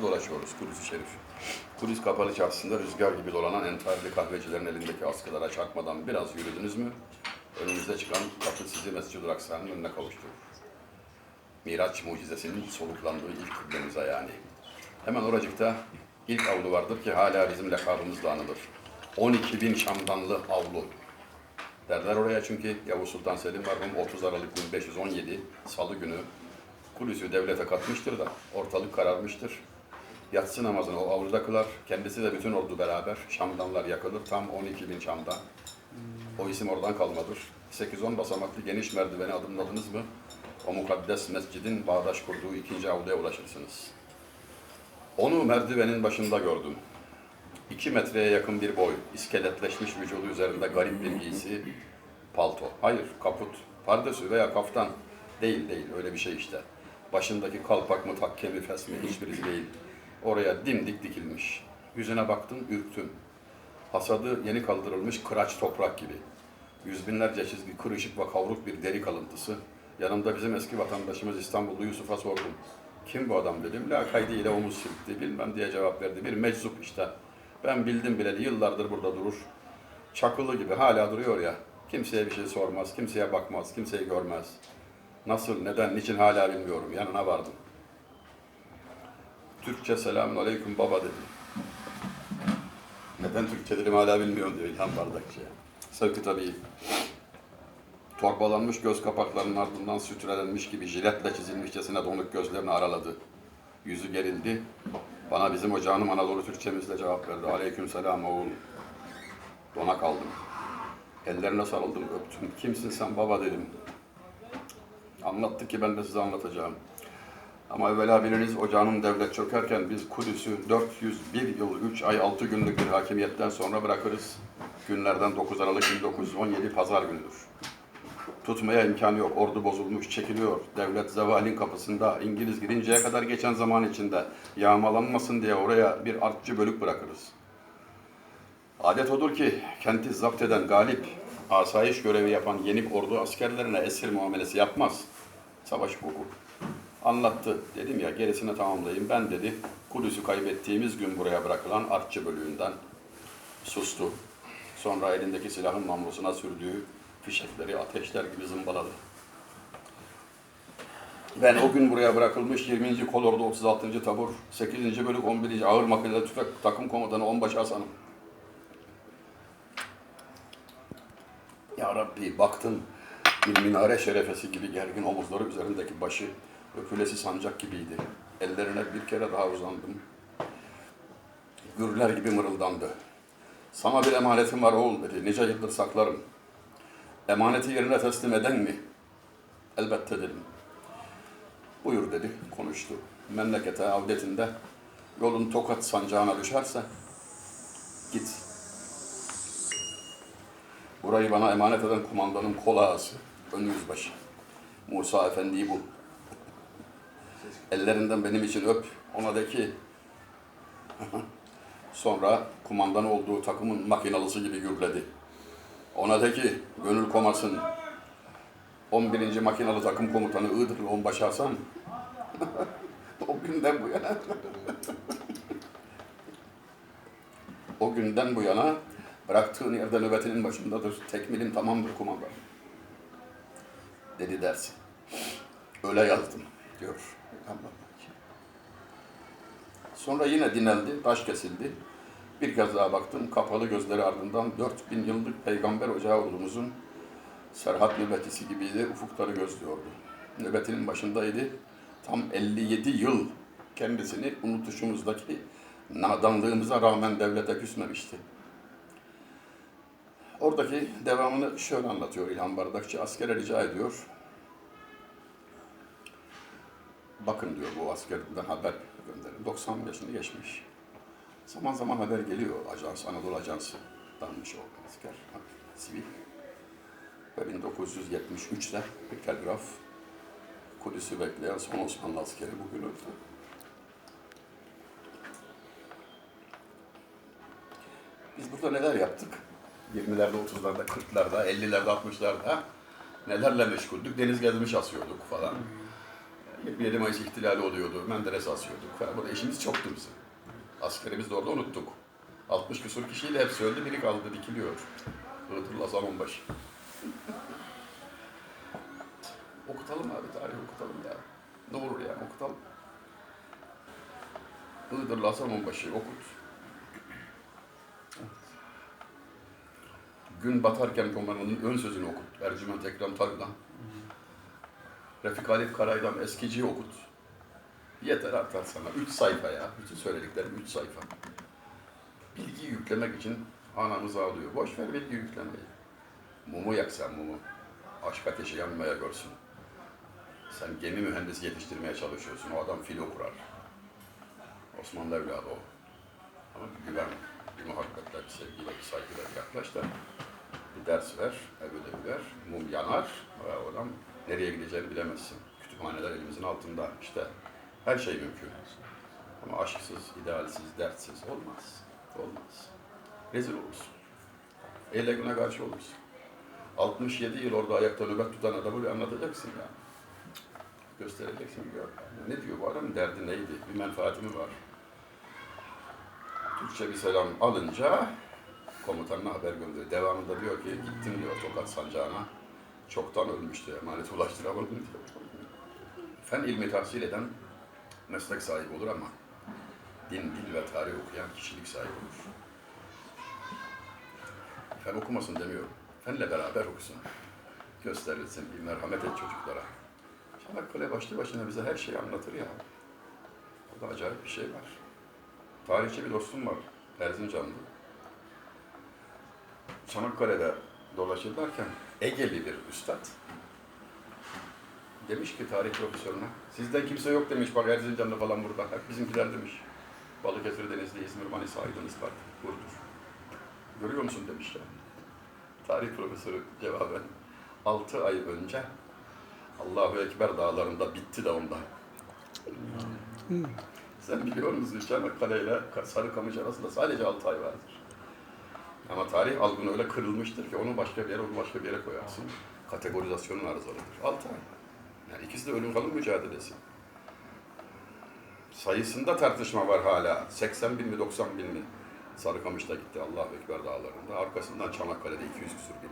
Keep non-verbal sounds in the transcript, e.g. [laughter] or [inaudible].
sokaklarda dolaşıyoruz Kudüs-ü Şerif. Kudüs kapalı çarşısında rüzgar gibi dolanan entarili kahvecilerin elindeki askılara çarpmadan biraz yürüdünüz mü? Önünüze çıkan kapı sizi Mescid-i Aksa'nın önüne kavuşturur. Miraç mucizesinin soluklandığı ilk kıblemize yani. Hemen oracıkta ilk avlu vardır ki hala bizim lakabımızla anılır. 12 bin Şamdanlı avlu. Derler oraya çünkü Yavuz Sultan Selim merhum 30 Aralık 1517 Salı günü Kudüs'ü devlete katmıştır da ortalık kararmıştır. Yatsı namazını o avluda kılar. Kendisi de bütün ordu beraber Şamdanlar yakılır. Tam 12 bin Şam'dan. O isim oradan kalmadır. 8-10 basamaklı geniş merdiveni adımladınız mı o mukaddes mescidin bağdaş kurduğu ikinci avluya ulaşırsınız. Onu merdivenin başında gördüm. İki metreye yakın bir boy, iskeletleşmiş vücudu üzerinde garip bir giysi, palto. Hayır, kaput, pardesü veya kaftan. Değil değil, öyle bir şey işte. Başındaki kalpak mı, takke mi, fes mi, hiçbirisi değil. Oraya dimdik dikilmiş. Yüzüne baktım, ürktüm. Hasadı yeni kaldırılmış kıraç toprak gibi. Yüz binlerce çizgi kırışık ve kavruk bir deri kalıntısı. Yanımda bizim eski vatandaşımız İstanbullu Yusuf'a sordum. Kim bu adam dedim. Lakaydı ile omuz silkti. Bilmem diye cevap verdi. Bir meczup işte. Ben bildim bileli yıllardır burada durur. Çakılı gibi hala duruyor ya. Kimseye bir şey sormaz, kimseye bakmaz, kimseyi görmez. Nasıl, neden, niçin hala bilmiyorum. Yanına vardım. Türkçe selamun aleyküm baba dedi. Neden Türkçe dedim hala bilmiyorum diyor İlhan Bardakçı'ya. Sevki tabii. Torbalanmış göz kapaklarının ardından sütürelenmiş gibi jiletle çizilmişçesine donuk gözlerini araladı. Yüzü gerildi. Bana bizim o canım Anadolu Türkçemizle cevap verdi. Aleyküm selam oğul. Dona kaldım. Ellerine sarıldım, öptüm. Kimsin sen baba dedim. Anlattı ki ben de size anlatacağım. Ama evvela biriniz o canım devlet çökerken biz Kudüs'ü 401 yıl 3 ay 6 günlük bir hakimiyetten sonra bırakırız. Günlerden 9 Aralık 1917 Pazar günüdür. Tutmaya imkanı yok. Ordu bozulmuş, çekiliyor. Devlet zevalin kapısında. İngiliz girinceye kadar geçen zaman içinde yağmalanmasın diye oraya bir artçı bölük bırakırız. Adet odur ki kenti zapt eden galip, asayiş görevi yapan yenik ordu askerlerine esir muamelesi yapmaz. Savaş hukuku. Anlattı. Dedim ya gerisini tamamlayayım. Ben dedi Kudüs'ü kaybettiğimiz gün buraya bırakılan artçı bölüğünden sustu. Sonra elindeki silahın namlusuna sürdüğü fişekleri ateşler gibi zımbaladı. Ben o gün buraya bırakılmış 20. Kolordu 36. Tabur 8. Bölük 11. Ağır Makineli Tüfek Takım Komutanı Onbaşı Hasan'ım. Ya Rabbi baktım bir minare şerefesi gibi gergin omuzları üzerindeki başı öpülesi sancak gibiydi. Ellerine bir kere daha uzandım. Gürler gibi mırıldandı. Sana bir emanetim var oğul dedi. Nice yıldır saklarım. Emaneti yerine teslim eden mi? Elbette dedim. Buyur dedi, konuştu. Memlekete avdetinde yolun tokat sancağına düşerse git. Burayı bana emanet eden kumandanın kol ağası, ön yüzbaşı. Musa Efendi'yi bul. Ellerinden benim için öp. Ona de ki [laughs] sonra kumandan olduğu takımın makinalısı gibi gürledi. Ona de ki gönül komasın. 11. makinalı takım komutanı Iğdırlı Onbaşı Hasan. [laughs] o günden bu yana [laughs] o günden bu yana bıraktığın yerde nöbetinin başındadır. Tekmilim tamamdır kumandan. Dedi dersin. Öyle yazdım diyor. Sonra yine dineldi, taş kesildi. Bir kez daha baktım, kapalı gözleri ardından 4000 yıllık peygamber ocağı oğlumuzun Serhat nöbetisi gibiydi, ufukları gözlüyordu. Nöbetinin başındaydı. Tam 57 yıl kendisini unutuşumuzdaki nadanlığımıza rağmen devlete küsmemişti. Oradaki devamını şöyle anlatıyor İlhan Bardakçı. Askere rica ediyor. Bakın diyor bu askerden haber gönderin. 90 yaşını geçmiş. Zaman zaman haber geliyor. Ajans, Anadolu Ajansı'danmış o asker. Sivil. Ve 1973'te bir telgraf Kudüs'ü bekleyen son Osmanlı askeri bugün öldü. Biz burada neler yaptık? 20'lerde, 30'larda, 40'larda, 50'lerde, 60'larda nelerle meşguldük? Deniz gezmiş asıyorduk falan. 27 Mayıs ihtilali oluyordu. Menderes asıyorduk. Falan. Burada işimiz çoktu bizim. Askerimiz de orada unuttuk. 60 küsur kişiyle hepsi öldü. Biri kaldı dikiliyor. Iğdır'la Zamanbaşı. okutalım abi tarih okutalım ya. Ne olur ya okutalım. Iğdır'la Zamanbaşı okut. Gün batarken komandanın ön sözünü okut. Ercüment Ekrem Tarık'dan. Refik Halit Karay'dan Eskici'yi okut. Yeter artar sana. Üç sayfa ya. Bütün söylediklerim üç sayfa. Bilgi yüklemek için anamız ağlıyor. Boş ver bilgi yüklemeyi. Mumu yak sen mumu. Aşk ateşi yanmaya görsün. Sen gemi mühendisi yetiştirmeye çalışıyorsun. O adam filo kurar. Osmanlı evladı o. Ama bir güven, bir muhabbetle, bir sevgiyle, bir saygıyla yaklaş da bir ders ver, ödevi ver, mum yanar. Ve oradan nereye gideceğini bilemezsin. Kütüphaneler elimizin altında. İşte her şey mümkün. Ama aşksız, idealsiz, dertsiz olmaz. Olmaz. Rezil olursun. Elle güne karşı olursun. 67 yıl orada ayakta nöbet tutan adamı bir anlatacaksın yani. Göstereceksin. Gör. Ne diyor bu adamın derdi neydi? Bir menfaati mi var? Türkçe bir selam alınca komutanına haber gönderiyor. Devamında diyor ki gittim diyor Tokat sancağına. Çoktan ölmüştü. Emanet ulaştıramadım diyor. Fen ilmi tahsil eden meslek sahibi olur ama din, dil ve tarih okuyan kişilik sahibi olur. Fen okumasın demiyorum. Fenle beraber okusun. Gösterilsin, bir merhamet et çocuklara. Çanakkale başlı başına bize her şeyi anlatır ya. Burada acayip bir şey var. Tarihçi bir dostum var, Erzincanlı. Çanakkale'de dolaşırlarken Egeli bir üstad demiş ki tarih profesörüne, sizden kimse yok demiş bak Erzincan'da falan burada, hep bizimkiler demiş. Balıkesir, Denizli, İzmir, Manisa, Aydın, Isparta, Burdur. Görüyor musun demişler. Tarih profesörü cevaben, 6 ay önce Allahu Ekber dağlarında bitti de ondan. Sen biliyor musun Çanakkale ile Sarıkamış arasında sadece 6 ay vardır. Ama tarih algın öyle kırılmıştır ki onu başka bir yere, onu başka bir yere koyarsın. Kategorizasyonun arızalıdır. 6 ay. Yani ikisi de ölüm kalım mücadelesi. Sayısında tartışma var hala. 80 bin mi 90 bin mi? Sarıkamış'ta gitti Allahu Ekber dağlarında. Arkasından Çanakkale'de 200 küsur bin.